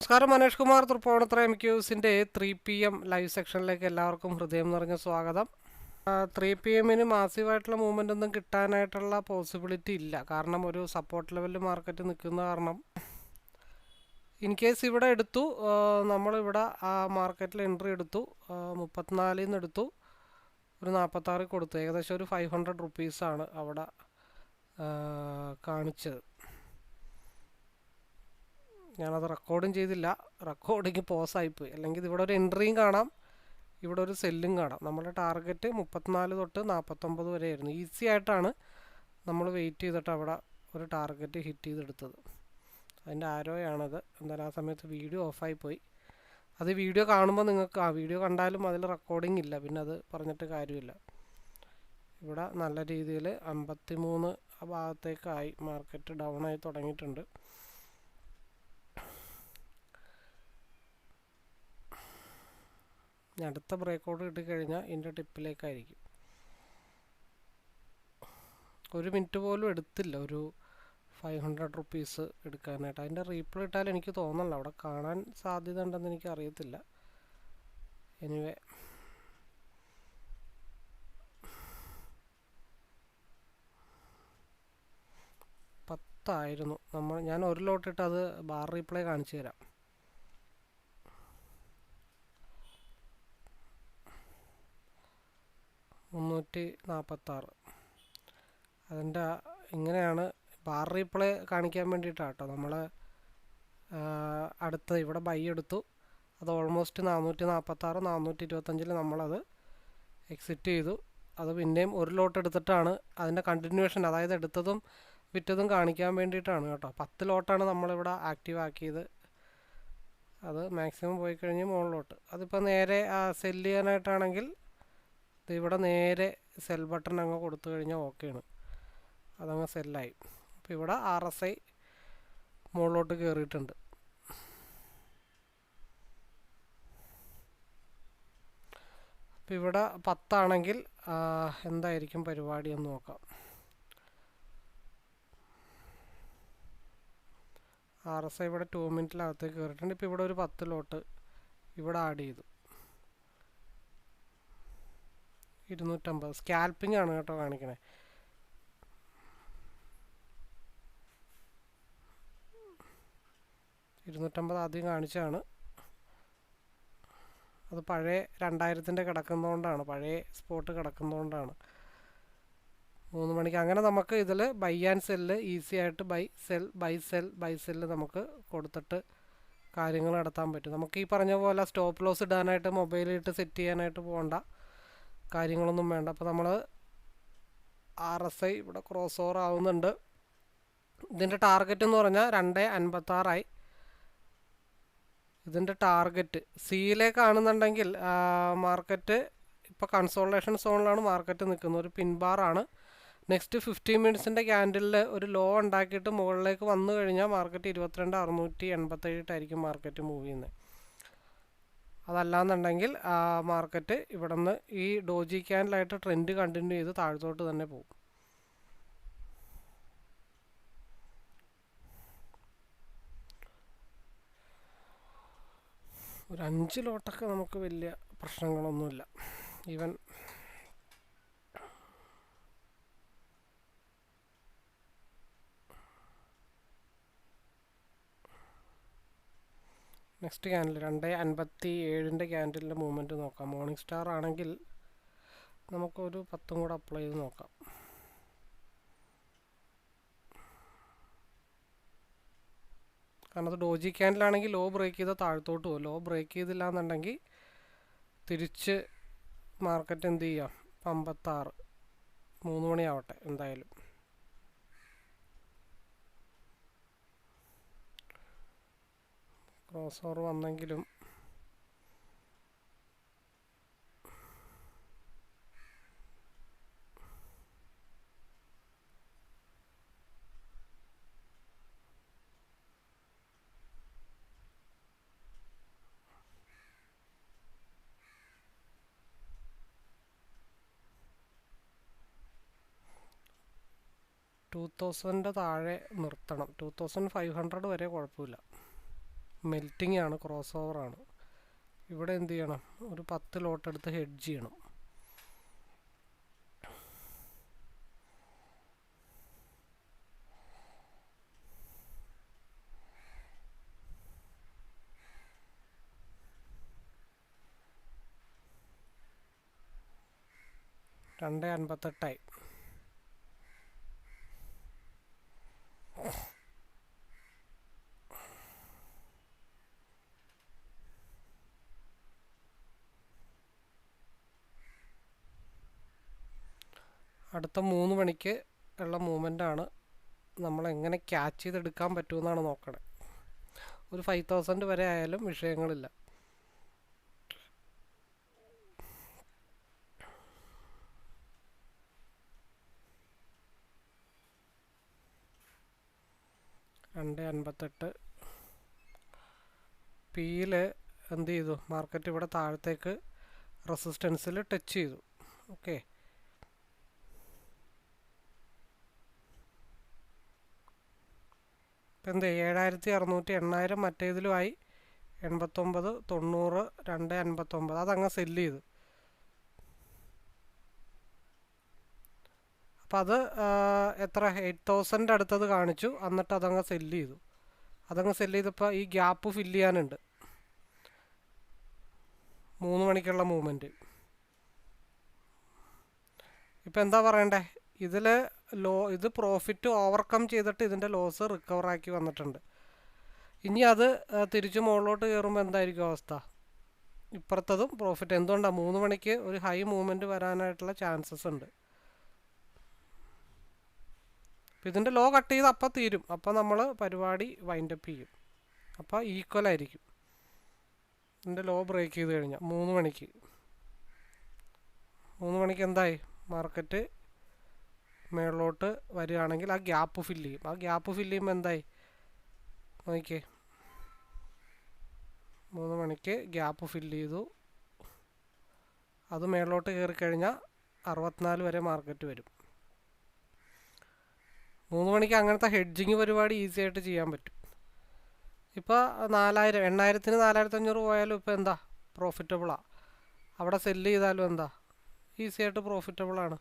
നമസ്കാരം മനേഷ് കുമാർ. തൃപ്പൂണിത്തുറ എം ക്യൂസിന്റെ three P M live സെക്ഷനിലേക്ക് എല്ലാവർക്കും ഹൃദയം നിറഞ്ഞ സ്വാഗതം. ത്രീ പി എമ്മിന് മാസീവായിട്ടുള്ള മൂവ്മെന്റ് ഒന്നും കിട്ടാനായിട്ടുള്ള പോസിബിലിറ്റി ഇല്ല. കാരണം ഒരു സപ്പോർട്ട് ലെവലിൽ മാർക്കറ്റ് നിൽക്കുന്ന കാരണം. ഇൻ കേസ് ഇവിടെ എടുത്തു നമ്മളിവിടെ ആ മാർക്കറ്റിൽ എൻട്രി എടുത്തു മുപ്പത്തിനാലിൽ നിന്ന് എടുത്തു ഒരു നാൽപ്പത്താറിൽ കൊടുത്തു. ഏകദേശം ഒരു ഫൈവ് ഹൺഡ്രഡ് റുപ്പീസാണ് അവിടെ കാണിച്ചത്. ഞാനത് റെക്കോർഡും ചെയ്തില്ല. റെക്കോർഡിങ് പോസായിപ്പോയി അല്ലെങ്കിൽ ഇവിടെ ഒരു എൻട്രിയും കാണാം. ഇവിടെ ഒരു സെല്ലും കാണാം. നമ്മുടെ ടാർഗറ്റ് മുപ്പത്തിനാല് തൊട്ട് നാൽപ്പത്തൊമ്പത് വരെ ആയിരുന്നു ഈസി ആയിട്ടാണ് നമ്മൾ വെയിറ്റ് ചെയ്തിട്ട് അവിടെ ഒരു ടാർഗറ്റ് ഹിറ്റ് ചെയ്തെടുത്തത്. അതിന്റെ ആരോയാണത് എന്തായാലും ആ സമയത്ത് വീഡിയോ ഓഫായി പോയി അത് വീഡിയോ കാണുമ്പോൾ നിങ്ങൾക്ക് ആ വീഡിയോ കണ്ടാലും അതിൽ റെക്കോർഡിംഗ് ഇല്ല. പിന്നെ അത് പറഞ്ഞിട്ട് കാര്യമില്ല. ഇവിടെ നല്ല രീതിയിൽ അമ്പത്തി മൂന്ന് ആ ഭാഗത്തേക്കായി മാർക്കറ്റ് ഡൗൺ ആയി തുടങ്ങിയിട്ടുണ്ട്. ഇനി അടുത്ത ബ്രേക്കൗട്ട് കിട്ടിക്കഴിഞ്ഞാൽ ഇതിന്റെ ടിപ്പിലേക്കായിരിക്കും. ഒരു മിനിറ്റ് പോലും എടുത്തില്ല. ഒരു ഫൈവ് ഹൺഡ്രഡ് റുപ്പീസ് എടുക്കാനായിട്ട്. അതിന്റെ റീപ്ലൈ ഇട്ടാൽ എനിക്ക് തോന്നണില്ല. അവിടെ കാണാൻ സാധ്യത ഉണ്ടെന്ന് എനിക്ക് അറിയത്തില്ല. എനിവേ പത്തായിരുന്നു. നമ്മൾ ഞാൻ ഒരു ലോട്ടിട്ട് അത് ബാർ റീപ്ലേ കാണിച്ചു തരാം. മുന്നൂറ്റി നാൽപ്പത്താറ് അതിന്റെ ഇങ്ങനെയാണ് ബാർ റീപ്ലേ കാണിക്കാൻ വേണ്ടിയിട്ടാണ് കേട്ടോ നമ്മൾ അടുത്ത് ഇവിടെ ബൈ എടുത്തു. അത് ഓൾമോസ്റ്റ് നാനൂറ്റി നാൽപ്പത്താറ് നാനൂറ്റി ഇരുപത്തഞ്ചിൽ നമ്മളത് എക്സിറ്റ് ചെയ്തു. അത് പിന്നെയും ഒരു ലോട്ട് എടുത്തിട്ടാണ് അതിന്റെ കണ്ടിന്യൂവേഷൻ അതായത് എടുത്തതും വിറ്റതും കാണിക്കാൻ വേണ്ടിയിട്ടാണ് കേട്ടോ. പത്ത് ലോട്ടാണ് നമ്മളിവിടെ ആക്റ്റീവ് ആക്കിയത് അത് മാക്സിമം പോയി കഴിഞ്ഞ് മുകളിലോട്ട്. അതിപ്പോൾ നേരെ സെല്ല് ചെയ്യാനായിട്ടാണെങ്കിൽ ഇവിടെ നേരെ സെൽ ബട്ടൺ അങ്ങ് കൊടുത്തു കഴിഞ്ഞാൽ ഓക്കെയാണ് അതങ്ങ് സെല്ലായി അപ്പോൾ ഇവിടെ ആർ എസ് ഐ മുകളിലോട്ട് കയറിയിട്ടുണ്ട് അപ്പോൾ ഇവിടെ പത്താണെങ്കിൽ എന്തായിരിക്കും പരിപാടി എന്ന് നോക്കാം. ആർ എസ് ഐ ഇവിടെ ടു മിനിറ്റിലകത്തേക്ക് കയറിയിട്ടുണ്ട് ഇപ്പോൾ ഇവിടെ ഒരു പത്ത് ലോട്ട് ഇവിടെ ആഡ് ചെയ്തു. ഇരുന്നൂറ്റമ്പത്. സ്കാൽപ്പിംഗ് ആണ് കേട്ടോ കാണിക്കണേ. ഇരുന്നൂറ്റമ്പത് ആദ്യം കാണിച്ചാണ് അത് പഴയ രണ്ടായിരത്തിന്റെ കിടക്കുന്നതുകൊണ്ടാണ് പഴയ സ്പോട്ട് കിടക്കുന്നതുകൊണ്ടാണ് മൂന്ന് മണിക്ക് അങ്ങനെ നമുക്ക് ഇതിൽ ബൈ ആൻഡ് സെല്ല് ഈസി ആയിട്ട് buy sell buy sell buy sell നമുക്ക് കൊടുത്തിട്ട് കാര്യങ്ങൾ നടത്താൻ പറ്റും. നമുക്ക് ഈ പറഞ്ഞ പോലെ സ്റ്റോപ്പ് ലോസ് ഇടാനായിട്ട് മൊബൈലിട്ട് സെറ്റ് ചെയ്യാനായിട്ട് പോകണ്ട കാര്യങ്ങളൊന്നും വേണ്ട. അപ്പോൾ നമ്മൾ ആർ എസ് ഐ ഇവിടെ ക്രോസ് ഓവർ ആവുന്നുണ്ട്. ഇതിന്റെ ടാർഗറ്റ് എന്ന് പറഞ്ഞാൽ രണ്ട് അൻപത്താറായി. ഇതിന്റെ ടാർഗറ്റ് സിയിലേക്കാണെന്നുണ്ടെങ്കിൽ മാർക്കറ്റ് ഇപ്പോൾ കൺസോളേഷൻ സോണിലാണ് മാർക്കറ്റ് നിൽക്കുന്നത്. ഒരു പിൻബാറാണ് നെക്സ്റ്റ് ഫിഫ്റ്റീൻ മിനിറ്റ്സിന്റെ ക്യാൻഡിലിൽ ഒരു ലോ ഉണ്ടാക്കിയിട്ട് മുകളിലേക്ക് വന്നു കഴിഞ്ഞാൽ മാർക്കറ്റ് ഇരുപത്തിരണ്ട് അറുന്നൂറ്റി ആയിരിക്കും മാർക്കറ്റ് മൂവ് ചെയ്യുന്നത് അതല്ലാന്നുണ്ടെങ്കിൽ മാർക്കറ്റ് ഇവിടെ നിന്ന് ഈ ഡോജി ക്യാൻഡിലായിട്ട് ട്രെൻഡ് കണ്ടിന്യൂ ചെയ്ത് താഴത്തോട്ട് തന്നെ പോകും. ഒരു അഞ്ച് ലോട്ടൊക്കെ നമുക്ക് വലിയ പ്രശ്നങ്ങളൊന്നുമില്ല. ഈവൻ നെക്സ്റ്റ് ക്യാൻഡിൽ രണ്ട് അൻപത്തി ഏഴിന്റെ ക്യാൻഡിലിന്റെ മൂവ്മെന്റ് നോക്കാം. മോർണിംഗ് സ്റ്റാർ ആണെങ്കിൽ നമുക്കൊരു പത്തും കൂടെ അപ്ലൈ ചെയ്ത് നോക്കാം. കാരണം അത് ഡോജി ക്യാൻഡിലാണെങ്കിൽ ലോ ബ്രേക്ക് ചെയ്താൽ താഴത്തോട്ട് പോകും ലോ ബ്രേക്ക് ചെയ്തില്ല എന്നുണ്ടെങ്കിൽ തിരിച്ച് മാർക്കറ്റ് എന്ത് ചെയ്യാം? അമ്പത്താറ്. മൂന്ന് മണിയാവട്ടെ എന്തായാലും. ക്രോസ് ഓവർ വന്നെങ്കിലും ടു തൗസൻഡിന്റെ താഴെ നിർത്തണം. ടു തൗസൻഡ് ഫൈവ് ഹൺഡ്രഡ് വരെ കുഴപ്പമില്ല. മെൽറ്റിംഗ് ആണ് ക്രോസ് ഓവറാണ് ഇവിടെ എന്ത് ചെയ്യണം? ഒരു പത്ത് ലോട്ട് എടുത്ത് ഹെഡ്ജ് ചെയ്യണം. രണ്ട് അൻപത്തെട്ടായി. അടുത്ത മൂന്ന് മണിക്ക് ഉള്ള നമ്മൾ എങ്ങനെ ക്യാച്ച് ചെയ്തെടുക്കാൻ പറ്റുമെന്നാണ് നോക്കണേ. ഒരു ഫൈവ് തൗസൻഡ് വരെ ആയാലും വിഷയങ്ങളില്ല. രണ്ട് അൻപത്തെട്ട്. പിയിൽ എന്ത് ചെയ്തു? മാർക്കറ്റ് ഇവിടെ താഴത്തേക്ക് റെസിസ്റ്റൻസിൽ ടച്ച് ചെയ്തു. ഓക്കെ ഇപ്പം എന്ത് ഏഴായിരത്തി അറുന്നൂറ്റി എണ്ണായിരം മറ്റേതിലുമായി എൺപത്തൊമ്പത് തൊണ്ണൂറ് രണ്ട് അൻപത്തൊമ്പത്. അതങ്ങ് സെല്ല് ചെയ്തു. അപ്പം അത് എത്ര? എയ്റ്റ് തൗസൻഡ് അടുത്തത് കാണിച്ചു. എന്നിട്ട് അതങ്ങ് സെല്ല് ചെയ്തു. അതങ്ങ് സെല്ല് ചെയ്തപ്പോൾ ഈ ഗ്യാപ്പ് ഫില്ല് ചെയ്യാനുണ്ട്. മൂന്ന് മണിക്കുള്ള മൂവ്മെന്റ് ഇപ്പം എന്താ പറയണ്ടേ? ഇതിൽ ലോ ഇത് പ്രോഫിറ്റ് ഓവർകം ചെയ്തിട്ട് ഇതിന്റെ ലോസ് റിക്കവർ ആക്കി വന്നിട്ടുണ്ട്. ഇനി അത് തിരിച്ചു മുകളിലോട്ട് കയറുമ്പോൾ എന്തായിരിക്കും അവസ്ഥ? ഇപ്പുറത്തതും പ്രോഫിറ്റ് എന്തുകൊണ്ടാണ് മൂന്ന് മണിക്ക് ഒരു ഹൈ മൂവ്മെന്റ് വരാനായിട്ടുള്ള ചാൻസസ് ഉണ്ട്. ഇതിന്റെ ലോ കട്ട് ചെയ്ത് അപ്പം തീരും. അപ്പം നമ്മൾ പരിപാടി വൈൻഡപ്പ് ചെയ്യും. അപ്പോൾ ഈക്വൽ ആയിരിക്കും. ഇതിന്റെ ലോ ബ്രേക്ക് ചെയ്ത് കഴിഞ്ഞാൽ മൂന്ന് മണിക്ക്. മൂന്ന് മണിക്ക് എന്തായി? മാർക്കറ്റ് മേളിലോട്ട് വരികയാണെങ്കിൽ ആ ഗ്യാപ്പ് ഫില്ല് ചെയ്യും. ആ ഗ്യാപ്പ് ഫില്ല് ചെയ്യുമ്പോൾ എന്തായി? നോക്കിയേ. മൂന്ന് മണിക്ക് ഗ്യാപ്പ് ഫില്ല് ചെയ്തു. അത് മേളിലോട്ട് കയറി കഴിഞ്ഞാൽ അറുപത്തിനാല് വരെ മാർക്കറ്റ് വരും. മൂന്ന് മണിക്ക് അങ്ങനത്തെ ഹെഡ്ജിങ് പരിപാടി ഈസി ആയിട്ട് ചെയ്യാൻ പറ്റും. ഇപ്പോൾ നാലായിരം എണ്ണായിരത്തിന് നാലായിരത്തി അഞ്ഞൂറ് പോയാലും ഇപ്പോൾ എന്താ? പ്രോഫിറ്റബിളാണ് അവിടെ സെല്ല് ചെയ്താലും എന്താ? ഈസി ആയിട്ട് പ്രോഫിറ്റബിളാണ്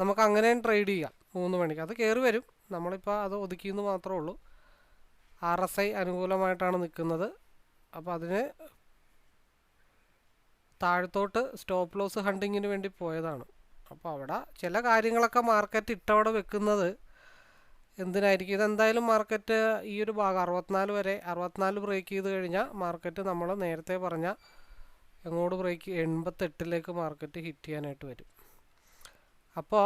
നമുക്ക് അങ്ങനെയും ട്രേഡ് ചെയ്യാം. മൂന്ന് മണിക്ക്. അത് കയറി വരും. നമ്മളിപ്പോൾ അത് ഒതുക്കി എന്ന് മാത്രമേ ഉള്ളൂ. ആർ എസ് ഐ അനുകൂലമായിട്ടാണ് നിൽക്കുന്നത്. അപ്പോൾ അതിന് താഴത്തോട്ട് സ്റ്റോപ്പ് ലോസ് ഹണ്ടിങ്ങിന് വേണ്ടി പോയതാണ്. അപ്പോൾ അവിടെ ചില കാര്യങ്ങളൊക്കെ മാർക്കറ്റ് ഇട്ടവിടെ വെക്കുന്നത് എന്തിനായിരിക്കും? ഇതെന്തായാലും മാർക്കറ്റ് ഈ ഒരു ഭാഗം അറുപത്തിനാല് വരെ അറുപത്തിനാല് ബ്രേക്ക് ചെയ്ത് കഴിഞ്ഞാൽ മാർക്കറ്റ് നമ്മൾ നേരത്തെ പറഞ്ഞ എങ്ങോട്ട് ബ്രേക്ക് എൺപത്തെട്ടിലേക്ക് മാർക്കറ്റ് ഹിറ്റ് ചെയ്യാനായിട്ട് വരും. അപ്പോൾ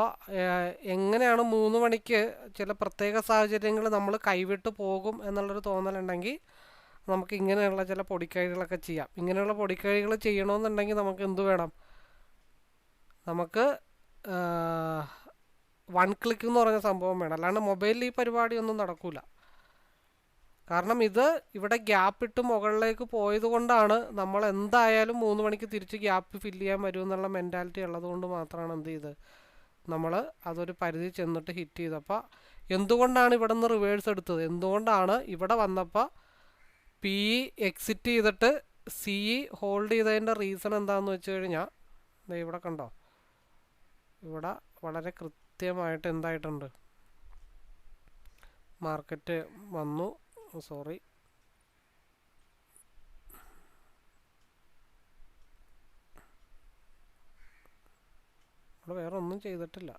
എങ്ങനെയാണ് മൂന്ന് മണിക്ക് ചില പ്രത്യേക സാഹചര്യങ്ങൾ നമ്മൾ കൈവിട്ട് പോകും എന്നുള്ളൊരു തോന്നലുണ്ടെങ്കിൽ നമുക്ക് ഇങ്ങനെയുള്ള ചില പൊടിക്കൈകളൊക്കെ ചെയ്യാം. ഇങ്ങനെയുള്ള പൊടിക്കൈകൾ ചെയ്യണമെന്നുണ്ടെങ്കിൽ നമുക്ക് എന്തു വേണം? നമുക്ക് വൺ ക്ലിക്ക് എന്ന് പറഞ്ഞ സംഭവം വേണം. അല്ലാണ്ട് മൊബൈലിൽ ഈ പരിപാടിയൊന്നും നടക്കില്ല കാരണം ഇത് ഇവിടെ ഗ്യാപ്പ് ഇട്ട് മുകളിലേക്ക് പോയത് കൊണ്ടാണ് നമ്മൾ എന്തായാലും മൂന്ന് മണിക്ക് തിരിച്ച് ഗ്യാപ്പ് ഫില്ല് ചെയ്യാൻ വരും എന്നുള്ള മെന്റാലിറ്റി ഉള്ളത് കൊണ്ട് മാത്രമാണ് എന്ത് ചെയ്ത് നമ്മൾ അതൊരു പരിധി ചെന്നിട്ട് ഹിറ്റ് ചെയ്തപ്പോൾ എന്തുകൊണ്ടാണ് ഇവിടെ നിന്ന് റിവേഴ്സ് എടുത്തത്? എന്തുകൊണ്ടാണ് ഇവിടെ വന്നപ്പോൾ പി ഇ എക്സിറ്റ് ചെയ്തിട്ട് സി ഇ ഹോൾഡ് ചെയ്തതിന്റെ റീസൺ എന്താണെന്ന് വെച്ച് കഴിഞ്ഞാൽ ഇവിടെ കണ്ടോ? ഇവിടെ വളരെ കൃത്യമായിട്ട് എന്തായിട്ടുണ്ട്? മാർക്കറ്റ് വന്നു. സോറി ഇവിടെ വേറെ ഒന്നും ചെയ്തിട്ടില്ല.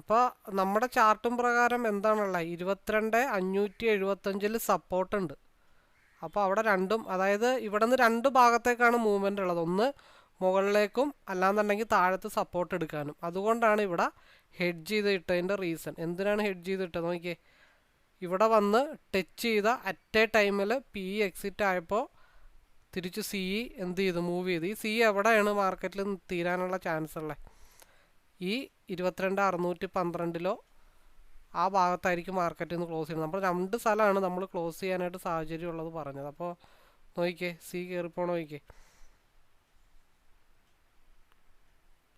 അപ്പോൾ നമ്മുടെ ചാർട്ടും പ്രകാരം എന്താണുള്ളത്? ഇരുപത്തിരണ്ട് അഞ്ഞൂറ്റി എഴുപത്തഞ്ചിൽ സപ്പോർട്ടുണ്ട്. അപ്പോൾ അവിടെ രണ്ടും അതായത് ഇവിടെ നിന്ന് രണ്ട് ഭാഗത്തേക്കാണ് മൂവ്മെന്റ് ഉള്ളത്. ഒന്ന് മുകളിലേക്കും അല്ലാന്നുണ്ടെങ്കിൽ താഴത്ത് സപ്പോർട്ട് എടുക്കാനും. അതുകൊണ്ടാണ് ഇവിടെ ഹെഡ് ചെയ്ത് ഇട്ടതിന്റെ റീസൺ എന്തിനാണ് ഹെഡ് ചെയ്ത് ഇട്ടത്? നോക്കിയേ. ഇവിടെ വന്ന് ടച്ച് ചെയ്ത അറ്റ് എ ടൈമിൽ പി എക്സിറ്റ് ആയപ്പോൾ തിരിച്ച് സി എന്ത് ചെയ്തു? മൂവ് ചെയ്തു. ഈ സി എവിടെയാണ് മാർക്കറ്റിൽ തീരാനുള്ള ചാൻസ് ഉള്ളത് ഈ ഇരുപത്തിരണ്ട് അറുന്നൂറ്റി പന്ത്രണ്ടിലോ ആ ഭാഗത്തായിരിക്കും മാർക്കറ്റിൽ നിന്ന് ക്ലോസ് ചെയ്യുന്നത്. നമ്മൾ രണ്ട് സ്ഥലമാണ് നമ്മൾ ക്ലോസ് ചെയ്യാനായിട്ട് സാഹചര്യം ഉള്ളത് പറഞ്ഞത്. അപ്പോൾ നോക്കിക്കേ സി കയറിപ്പോണ നോക്കിക്കേ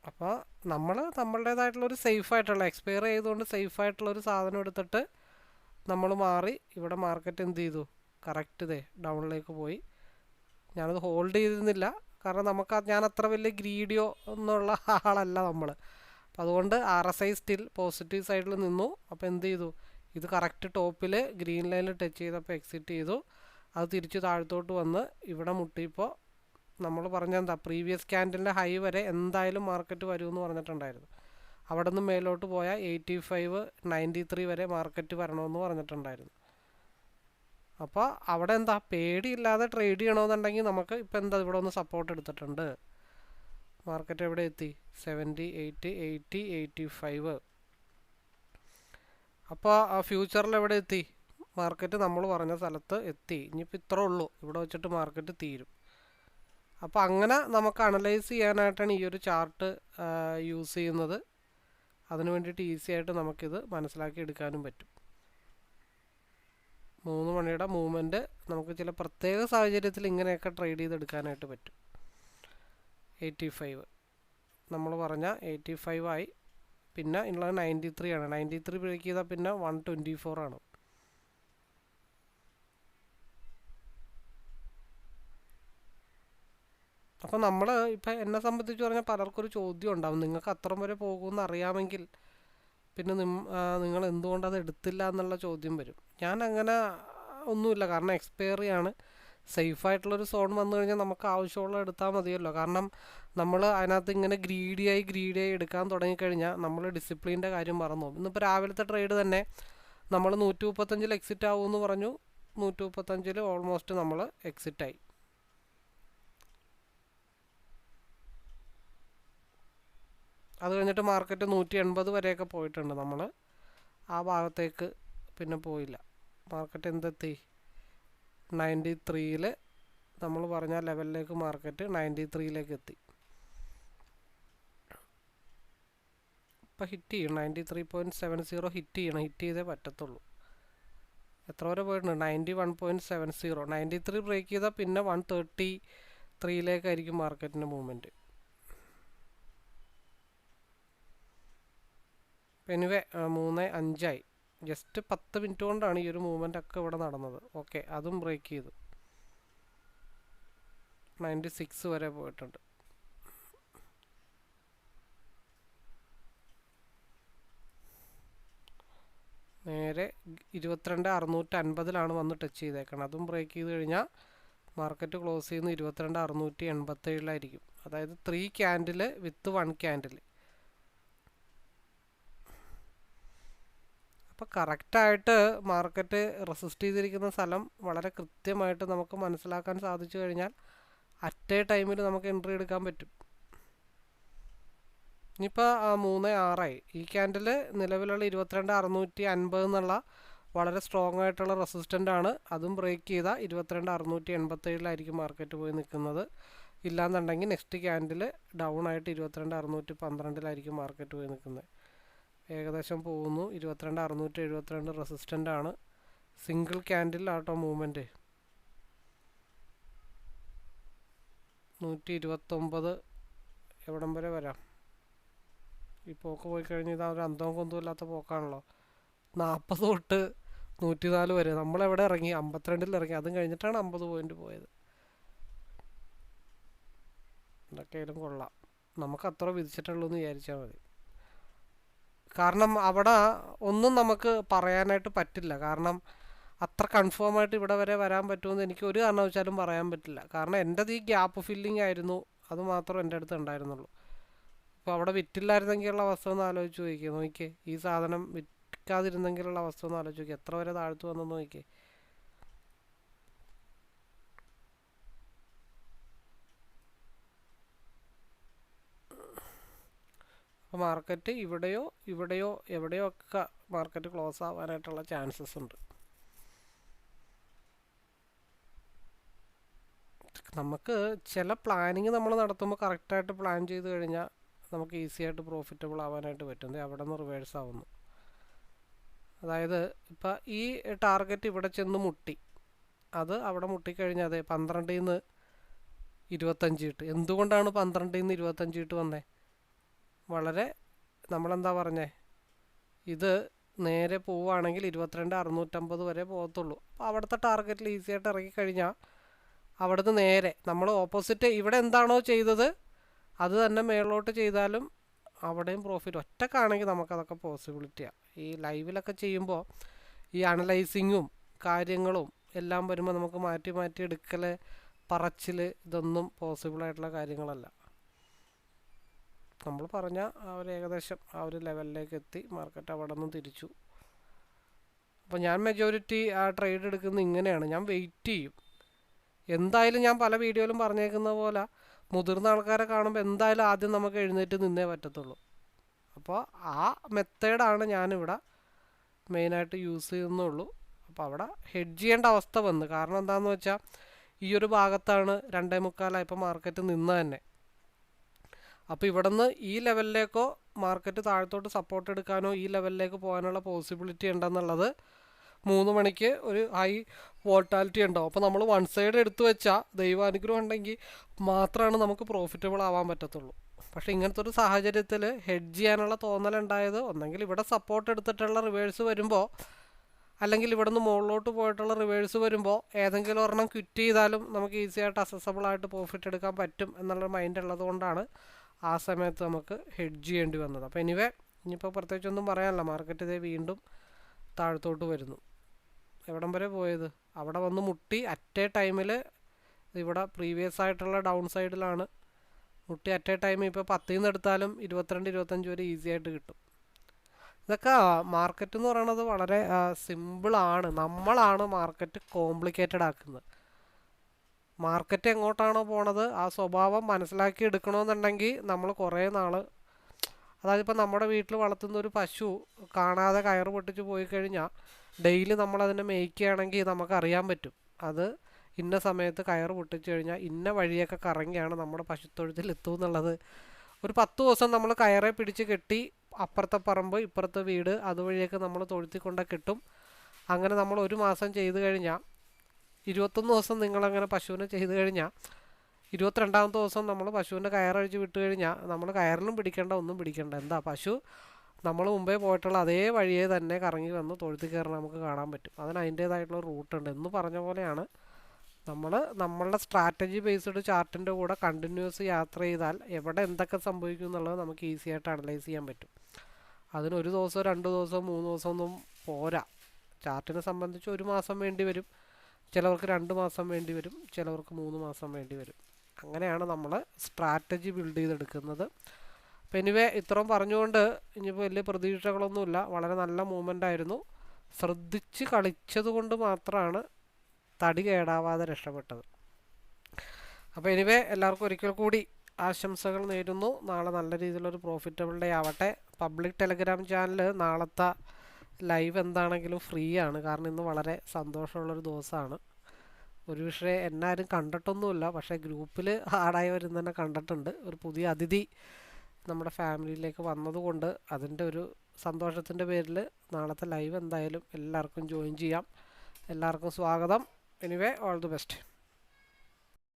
അപ്പോൾ നമ്മൾ നമ്മളുടേതായിട്ടുള്ള ഒരു സേഫ് ആയിട്ടുള്ള എക്സ്പയർ ചെയ്തുകൊണ്ട് സേഫ് ആയിട്ടുള്ള ഒരു സാധനം എടുത്തിട്ട് നമ്മൾ മാറി ഇവിടെ മാർക്കറ്റ് എന്ത് ചെയ്തു? കറക്റ്റ് ഇതേ ഡൗണിലേക്ക് പോയി. ഞാനത് ഹോൾഡ് ചെയ്തിരുന്നില്ല. കാരണം നമുക്ക് ഞാൻ അത്ര വലിയ ഗ്രീഡിയോ എന്നുള്ള ആളല്ല നമ്മൾ അപ്പം അതുകൊണ്ട് R S I still positive സൈഡിൽ നിന്നു. അപ്പോൾ എന്ത് ചെയ്തു? ഇത് കറക്റ്റ് ടോപ്പിൽ ഗ്രീൻ ലൈനിൽ ടച്ച് ചെയ്തപ്പോൾ എക്സിറ്റ് ചെയ്തു. അത് തിരിച്ച് താഴത്തോട്ട് വന്ന് ഇവിടെ മുട്ടിയപ്പോൾ നമ്മൾ പറഞ്ഞ എന്താ? പ്രീവിയസ് ക്യാൻഡലിന്റെ ഹൈ വരെ എന്തായാലും മാർക്കറ്റ് വരുമെന്ന് പറഞ്ഞിട്ടുണ്ടായിരുന്നു. അവിടെ നിന്ന് മേലോട്ട് പോയാൽ എയ്റ്റി ഫൈവ് നയന്റി ത്രീ വരെ മാർക്കറ്റ് വരണമെന്ന് പറഞ്ഞിട്ടുണ്ടായിരുന്നു. അപ്പോൾ അവിടെ എന്താ പേടിയില്ലാതെ ട്രേഡ് ചെയ്യണമെന്നുണ്ടെങ്കിൽ നമുക്ക് ഇപ്പോൾ എന്താ ഇവിടെ ഒന്ന് സപ്പോർട്ട് എടുത്തിട്ടുണ്ട്. മാർക്കറ്റ് എവിടെ എത്തി? Seventy eight eighty eighty five അപ്പോൾ ആ ഫ്യൂച്ചറിൽ എവിടെ എത്തി? മാർക്കറ്റ് നമ്മൾ പറഞ്ഞ സ്ഥലത്ത് എത്തി. ഇനിയിപ്പോൾ ഇത്രേ ഉള്ളൂ. ഇവിടെ വെച്ചിട്ട് മാർക്കറ്റ് തീരും. അപ്പോൾ അങ്ങനെ നമുക്ക് അനലൈസ് ചെയ്യാനായിട്ടാണ് ഈ ഒരു ചാർട്ട് യൂസ് ചെയ്യുന്നത്. അതിന് വേണ്ടിയിട്ട് ഈസി ആയിട്ട് നമുക്കിത് മനസ്സിലാക്കി എടുക്കാനും പറ്റും. മൂന്ന് മണിയുടെ മൂവ്മെന്റ് നമുക്ക് ചില പ്രത്യേക സാഹചര്യത്തിൽ ഇങ്ങനെയൊക്കെ ട്രേഡ് ചെയ്തെടുക്കാനായിട്ട് പറ്റും. എയ്റ്റി ഫൈവ് നമ്മൾ പറഞ്ഞ എയ്റ്റി ഫൈവ് ആയി. പിന്നെ ഉള്ളത് നയന്റി ത്രീ ആണ്. നയന്റി ത്രീ ബ്രേക്ക് ചെയ്താൽ പിന്നെ വൺ ട്വന്റി ഫോർ ആണ്. അപ്പോൾ നമ്മൾ ഇപ്പം എന്നെ സംബന്ധിച്ച് പറഞ്ഞാൽ പലർക്കും ഒരു ചോദ്യം ഉണ്ടാവും. നിങ്ങൾക്ക് അത്രയും വരെ പോകുമെന്ന് അറിയാമെങ്കിൽ പിന്നെ നിങ്ങൾ എന്തുകൊണ്ടത് എടുത്തില്ല എന്നുള്ള ചോദ്യം വരും. ഞാൻ അങ്ങനെ ഒന്നുമില്ല. കാരണം എക്സ്പയറി ആണ്. സേഫ് ആയിട്ടുള്ളൊരു സോൺ വന്നു കഴിഞ്ഞാൽ നമുക്ക് ആവശ്യമുള്ള എടുത്താൽ മതിയല്ലോ. കാരണം നമ്മൾ അതിനകത്ത് ഇങ്ങനെ ഗ്രീഡിയായി ഗ്രീഡിയായി എടുക്കാൻ തുടങ്ങിക്കഴിഞ്ഞാൽ നമ്മൾ ഡിസിപ്ലിന്റെ കാര്യം മറന്നു ഇന്നിപ്പോൾ രാവിലത്തെ ട്രേഡ് തന്നെ നമ്മൾ നൂറ്റി മുപ്പത്തഞ്ചിൽ എക്സിറ്റ് ആവുമെന്ന് പറഞ്ഞു. നൂറ്റി മുപ്പത്തഞ്ചിൽ ഓൾമോസ്റ്റ് നമ്മൾ എക്സിറ്റായി അത് കഴിഞ്ഞിട്ട് മാർക്കറ്റ് നൂറ്റി എൺപത് വരെയൊക്കെ പോയിട്ടുണ്ട്. നമ്മൾ ആ ഭാഗത്തേക്ക് പിന്നെ പോയില്ല. മാർക്കറ്റ് എന്തെത്തി? നയന്റി ത്രീയിൽ നമ്മൾ പറഞ്ഞ ലെവലിലേക്ക് മാർക്കറ്റ് നയന്റി ത്രീയിലേക്ക് എത്തി. ഇപ്പോൾ ഹിറ്റ് ചെയ്യണം ninety three point seven zero hit ചെയ്യണം. ഹിറ്റ് ചെയ്തേ പറ്റത്തുള്ളൂ. എത്ര വരെ പോയിട്ടുണ്ട്? Ninety one point seven zero ninety three break ചെയ്താൽ പിന്നെ വൺ തേർട്ടി ത്രീയിലേക്കായിരിക്കും മാർക്കറ്റിന്റെ മൂവ്മെന്റ് എനിവേ മൂന്ന് അഞ്ചായി. ജസ്റ്റ് പത്ത് മിനിറ്റ് കൊണ്ടാണ് ഈ ഒരു മൂവ്മെന്റ് ഒക്കെ ഇവിടെ നടന്നത്. ഓക്കെ അതും ബ്രേക്ക് ചെയ്തു. നയന്റി സിക്സ് വരെ പോയിട്ടുണ്ട്. നേരെ ഇരുപത്തിരണ്ട് അറുന്നൂറ്റി അൻപതിലാണ് വന്ന് ടച്ച് ചെയ്തേക്കണം. അതും ബ്രേക്ക് ചെയ്ത് കഴിഞ്ഞാൽ മാർക്കറ്റ് ക്ലോസ് ചെയ്യുന്ന ഇരുപത്തിരണ്ട് അറുന്നൂറ്റി എൺപത്തേഴിലായിരിക്കും അതായത് three candle with one candle അപ്പോൾ കറക്റ്റായിട്ട് മാർക്കറ്റ് റെസിസ്റ്റ് ചെയ്തിരിക്കുന്ന സ്ഥലം വളരെ കൃത്യമായിട്ട് നമുക്ക് മനസ്സിലാക്കാൻ സാധിച്ചു കഴിഞ്ഞാൽ അറ്റ് എ ടൈമിൽ നമുക്ക് എൻട്രി എടുക്കാൻ പറ്റും. ഇനിയിപ്പോൾ മൂന്ന് ആറായി. ഈ ക്യാൻഡിൽ നിലവിലുള്ള ഇരുപത്തിരണ്ട് അറുന്നൂറ്റി അൻപത് എന്നുള്ള വളരെ സ്ട്രോങ് ആയിട്ടുള്ള റെസിസ്റ്റന്റ് ആണ്. അതും ബ്രേക്ക് ചെയ്താൽ ഇരുപത്തിരണ്ട് അറുന്നൂറ്റി എൺപത്തേഴിലായിരിക്കും മാർക്കറ്റ് പോയി നിൽക്കുന്നത്. ഇല്ലാന്നുണ്ടെങ്കിൽ നെക്സ്റ്റ് ക്യാൻഡിൽ ഡൗൺ ആയിട്ട് ഇരുപത്തിരണ്ട് അറുന്നൂറ്റി പന്ത്രണ്ടിലായിരിക്കും മാർക്കറ്റ് പോയി നിൽക്കുന്നത്. ഏകദേശം പോകുന്നു. ഇരുപത്തിരണ്ട് അറുന്നൂറ്റി എഴുപത്തിരണ്ട് റെസിസ്റ്റന്റ് ആണ്. സിംഗിൾ ക്യാൻഡിൽ ആട്ടോ മൂവ്മെന്റ് നൂറ്റി ഇരുപത്തൊമ്പത് എവിടം വരെ വരാം? ഈ പോക്ക് പോയി കഴിഞ്ഞ് ഇതാ ഒരു അന്തവും കൊന്തവും ഇല്ലാത്ത പോക്കാണല്ലോ. നാൽപ്പത് തൊട്ട് നൂറ്റി നാല് വരെ നമ്മളെവിടെ ഇറങ്ങി? അമ്പത്തിരണ്ടിൽ ഇറങ്ങി. അതും കഴിഞ്ഞിട്ടാണ് അമ്പത് പോയിന്റ് പോയത്. എന്തൊക്കെയായാലും കൊള്ളാം. നമുക്ക് അത്ര വിധിച്ചിട്ടുള്ളൂ എന്ന് വിചാരിച്ചാൽ മതി. കാരണം അവിടെ ഒന്നും നമുക്ക് പറയാനായിട്ട് പറ്റില്ല. കാരണം അത്ര കൺഫേം ആയിട്ട് ഇവിടെ വരെ വരാൻ പറ്റുമെന്ന് എനിക്ക് ഒരു കാരണവശാലും പറയാൻ പറ്റില്ല. കാരണം എന്റെത് ഈ ഗ്യാപ്പ് ഫില്ലിംഗ് ആയിരുന്നു. അത് മാത്രം എന്റെ അടുത്ത് ഉണ്ടായിരുന്നുള്ളൂ. അപ്പോൾ അവിടെ വിറ്റില്ലായിരുന്നെങ്കിലുള്ള അവസ്ഥ ഒന്ന് ആലോചിച്ച് നോക്കിയേ നോക്കിയേ ഈ സാധനം വിൽക്കാതിരുന്നെങ്കിലുള്ള അവസ്ഥ ഒന്ന് ആലോചിച്ച് നോക്കിയേ എത്ര വരെ താഴ്ത്തു വന്നെന്ന് നോക്കിയേ അപ്പോൾ മാർക്കറ്റ് ഇവിടെയോ ഇവിടെയോ എവിടെയോ ഒക്കെ മാർക്കറ്റ് ക്ലോസ് ആവാനായിട്ടുള്ള ചാൻസസ് ഉണ്ട്. നമുക്ക് ചില പ്ലാനിങ് നമ്മൾ നടത്തുമ്പോൾ കറക്റ്റായിട്ട് പ്ലാൻ ചെയ്ത് കഴിഞ്ഞാൽ നമുക്ക് ഈസി ആയിട്ട് പ്രോഫിറ്റബിൾ ആവാനായിട്ട് പറ്റും. അവിടെ നിന്ന് റിവേഴ്സ് ആവുന്നു. അതായത് ഇപ്പം ഈ ടാർഗറ്റ് ഇവിടെ ചെന്ന് മുട്ടി. അത് അവിടെ മുട്ടിക്കഴിഞ്ഞാൽ അതെ പന്ത്രണ്ടിൽ നിന്ന് ഇരുപത്തഞ്ച് ഇട്ട്. എന്തുകൊണ്ടാണ് പന്ത്രണ്ടിൽ നിന്ന് ഇരുപത്തഞ്ച് ഇട്ട് വന്നേ? വളരെ നമ്മളെന്താ പറഞ്ഞേ? ഇത് നേരെ പോവുകയാണെങ്കിൽ ഇരുപത്തിരണ്ട് അറുന്നൂറ്റമ്പത് വരെ പോകത്തുള്ളൂ. അപ്പോൾ അവിടുത്തെ ടാർഗറ്റിൽ ഈസി ആയിട്ട് ഇറങ്ങിക്കഴിഞ്ഞാൽ അവിടുന്ന് നേരെ നമ്മൾ ഓപ്പോസിറ്റ് ഇവിടെ എന്താണോ ചെയ്തത് അത് തന്നെ മേളിലോട്ട് ചെയ്താലും അവിടെയും പ്രോഫിറ്റ് ഒറ്റക്കാണെങ്കിൽ നമുക്കതൊക്കെ പോസിബിലിറ്റിയാണ് ഈ ലൈവിലൊക്കെ ചെയ്യുമ്പോൾ ഈ അനലൈസിങ്ങും കാര്യങ്ങളും എല്ലാം വരുമ്പോൾ നമുക്ക് മാറ്റി മാറ്റി എടുക്കൽ പറച്ചിൽ ഇതൊന്നും പോസിബിളായിട്ടുള്ള കാര്യങ്ങളല്ല. നമ്മൾ പറഞ്ഞ ആ ഒരു ഏകദേശം ആ ഒരു ലെവലിലേക്ക് എത്തി. മാർക്കറ്റ് അവിടെ നിന്ന് തിരിച്ചു. അപ്പോൾ ഞാൻ മെജോറിറ്റി ആ ട്രേഡ് എടുക്കുന്നത് ഇങ്ങനെയാണ്. ഞാൻ വെയിറ്റ് ചെയ്യും. എന്തായാലും ഞാൻ പല വീഡിയോയിലും പറഞ്ഞേക്കുന്ന പോലെ മുതിർന്ന ആൾക്കാരെ കാണുമ്പോൾ എന്തായാലും ആദ്യം നമുക്ക് എഴുന്നേറ്റ് നിന്നേ പറ്റത്തുള്ളൂ. അപ്പോൾ ആ മെത്തേഡാണ് ഞാനിവിടെ മെയിനായിട്ട് യൂസ് ചെയ്യുന്നുള്ളൂ. അപ്പോൾ അവിടെ ഹെഡ് ചെയ്യേണ്ട അവസ്ഥ വന്നു. കാരണം എന്താണെന്ന് വെച്ചാൽ ഈ ഒരു ഭാഗത്താണ് രണ്ടേ മുക്കാലായപ്പോൾ മാർക്കറ്റ് നിന്ന് തന്നെ. അപ്പോൾ ഇവിടെ നിന്ന് ഈ ലെവലിലേക്കോ മാർക്കറ്റ് താഴത്തോട്ട് സപ്പോർട്ട് എടുക്കാനോ ഈ ലെവലിലേക്ക് പോകാനുള്ള പോസിബിലിറ്റി ഉണ്ടെന്നുള്ളത് മൂന്ന് മണിക്ക് ഒരു ഹൈ വോൾട്ടാലിറ്റി ഉണ്ടാവും അപ്പോൾ നമ്മൾ വൺ സൈഡ് എടുത്തു വെച്ചാൽ ദൈവാനുഗ്രഹം ഉണ്ടെങ്കിൽ മാത്രമാണ് നമുക്ക് പ്രോഫിറ്റബിൾ ആവാൻ പറ്റത്തുള്ളൂ. പക്ഷേ ഇങ്ങനത്തെ ഒരു സാഹചര്യത്തിൽ ഹെഡ്ജ് ചെയ്യാനുള്ള തോന്നലുണ്ടായത് ഒന്നെങ്കിൽ ഇവിടെ സപ്പോർട്ട് എടുത്തിട്ടുള്ള റിവേഴ്സ് വരുമ്പോൾ അല്ലെങ്കിൽ ഇവിടെ നിന്ന് മുകളിലോട്ട് പോയിട്ടുള്ള റിവേഴ്സ് വരുമ്പോൾ ഏതെങ്കിലും ഒരെണ്ണം ക്വിറ്റ് ചെയ്താലും നമുക്ക് ഈസി ആയിട്ട് ആയിട്ട് പ്രോഫിറ്റ് എടുക്കാൻ പറ്റും എന്നുള്ള മൈൻഡ് ഉള്ളത് കൊണ്ടാണ് ആ സമയത്ത് നമുക്ക് ഹെഡ്ജ് ചെയ്യേണ്ടി വന്നത്. അപ്പോൾ എനിവേ ഇനിയിപ്പോൾ പ്രത്യേകിച്ചൊന്നും പറയാനില്ല. മാർക്കറ്റ് ഇതേ വീണ്ടും താഴത്തോട്ട് വരുന്നു. എവിടം വരെ പോയത്? അവിടെ വന്ന് മുട്ടി അറ്റ് എ ടൈമിൽ ഇവിടെ പ്രീവിയസ് ആയിട്ടുള്ള ഡൗൺ സൈഡിലാണ് മുട്ടി അറ്റ് എ ടൈം ഇപ്പോൾ പത്തിൽ നിന്ന് എടുത്താലും ഇരുപത്തിരണ്ട് ഇരുപത്തഞ്ച് വരെ ഈസി ആയിട്ട് കിട്ടും. ഇതൊക്കെ മാർക്കറ്റ് എന്ന് പറയുന്നത് വളരെ സിമ്പിളാണ് നമ്മളാണ് മാർക്കറ്റ് കോംപ്ലിക്കേറ്റഡ് ആക്കുന്നത്. മാർക്കറ്റ് എങ്ങോട്ടാണോ പോണത് ആ സ്വഭാവം മനസ്സിലാക്കി എടുക്കണമെന്നുണ്ടെങ്കിൽ നമ്മൾ കുറേ നാൾ അതായത് ഇപ്പോൾ നമ്മുടെ വീട്ടിൽ വളർത്തുന്ന ഒരു പശു കാണാതെ കയറ് പൊട്ടിച്ച് പോയി കഴിഞ്ഞാൽ ഡെയിലി നമ്മളതിനെ മേയ്ക്കുകയാണെങ്കിൽ നമുക്കറിയാൻ പറ്റും. അത് ഇന്ന സമയത്ത് കയറ് പൊട്ടിച്ച് കഴിഞ്ഞാൽ ഇന്ന വഴിയൊക്കെ കറങ്ങിയാണ് നമ്മുടെ പശുത്തൊഴുത്തിൽ എത്തും എന്നുള്ളത് ഒരു പത്ത് ദിവസം നമ്മൾ കയറെ പിടിച്ച് കെട്ടി അപ്പുറത്തെ പറമ്പ് ഇപ്പുറത്തെ വീട് അതുവഴിയൊക്കെ നമ്മൾ തൊഴുത്തി കൊണ്ട കിട്ടും. അങ്ങനെ നമ്മൾ ഒരു മാസം ചെയ്ത് കഴിഞ്ഞാൽ ഇരുപത്തൊന്ന് ദിവസം നിങ്ങളങ്ങനെ പശുവിനെ ചെയ്ത് കഴിഞ്ഞാൽ ഇരുപത്തിരണ്ടാമത്തെ ദിവസം നമ്മൾ പശുവിന്റെ കയറഴിച്ച് വിട്ട് കഴിഞ്ഞാൽ നമ്മൾ കയറിലും പിടിക്കേണ്ട ഒന്നും പിടിക്കേണ്ട. എന്താ പശു? നമ്മൾ മുമ്പേ പോയിട്ടുള്ള അതേ വഴിയെ തന്നെ കറങ്ങി വന്ന് തൊഴുത്തി കയറി നമുക്ക് കാണാൻ പറ്റും. അതിന് അതിന്റേതായിട്ടുള്ള റൂട്ടുണ്ട് എന്ന് പറഞ്ഞ പോലെയാണ് നമ്മൾ നമ്മളുടെ സ്ട്രാറ്റജി ബേസ്ഡ് ചാർട്ടിന്റെ കൂടെ കണ്ടിന്യൂസ് യാത്ര ചെയ്താൽ എവിടെ എന്തൊക്കെ സംഭവിക്കും എന്നുള്ളത് നമുക്ക് ഈസി ആയിട്ട് അനലൈസ് ചെയ്യാൻ പറ്റും. അതിന് ഒരു ദിവസം രണ്ട് ദിവസം മൂന്ന് ദിവസം ഒന്നും പോരാ. ചാർട്ടിനെ സംബന്ധിച്ച് ഒരു മാസം വേണ്ടി വരും. ചിലവർക്ക് രണ്ട് മാസം വേണ്ടി വരും ചിലവർക്ക് മൂന്ന് മാസം വേണ്ടി വരും. അങ്ങനെയാണ് നമ്മൾ സ്ട്രാറ്റജി ബിൽഡ് ചെയ്തെടുക്കുന്നത്. അപ്പോൾ എനിവേ ഇത്രയും പറഞ്ഞുകൊണ്ട് ഇനിയിപ്പോൾ വലിയ പ്രതീക്ഷകളൊന്നുമില്ല. വളരെ നല്ല മൂവ്മെന്റ് ആയിരുന്നു. ശ്രദ്ധിച്ച് കളിച്ചത് കൊണ്ട് മാത്രമാണ് തടി കേടാവാതെ രക്ഷപ്പെട്ടത്. അപ്പോൾ എനിവേ എല്ലാവർക്കും ഒരിക്കൽ കൂടി ആശംസകൾ നേരുന്നു. നാളെ നല്ല രീതിയിലൊരു പ്രോഫിറ്റബിൾ ഡേ ആവട്ടെ. പബ്ലിക് ടെലിഗ്രാം ചാനൽ നാളത്തെ ലൈവ് എന്താണെങ്കിലും ഫ്രീ ആണ് കാരണം ഇന്ന് വളരെ സന്തോഷമുള്ളൊരു ദിവസമാണ്. ഒരു പക്ഷേ എന്നാരും കണ്ടിട്ടൊന്നുമില്ല. പക്ഷേ ഗ്രൂപ്പിൽ ആഡായവർ ഇന്ന് തന്നെ കണ്ടിട്ടുണ്ട്. ഒരു പുതിയ അതിഥി നമ്മുടെ ഫാമിലിയിലേക്ക് വന്നതുകൊണ്ട് അതിന്റെ ഒരു സന്തോഷത്തിന്റെ പേരിൽ നാളത്തെ ലൈവ് എന്തായാലും എല്ലാവർക്കും ജോയിൻ ചെയ്യാം. എല്ലാവർക്കും സ്വാഗതം. Anyway all the best.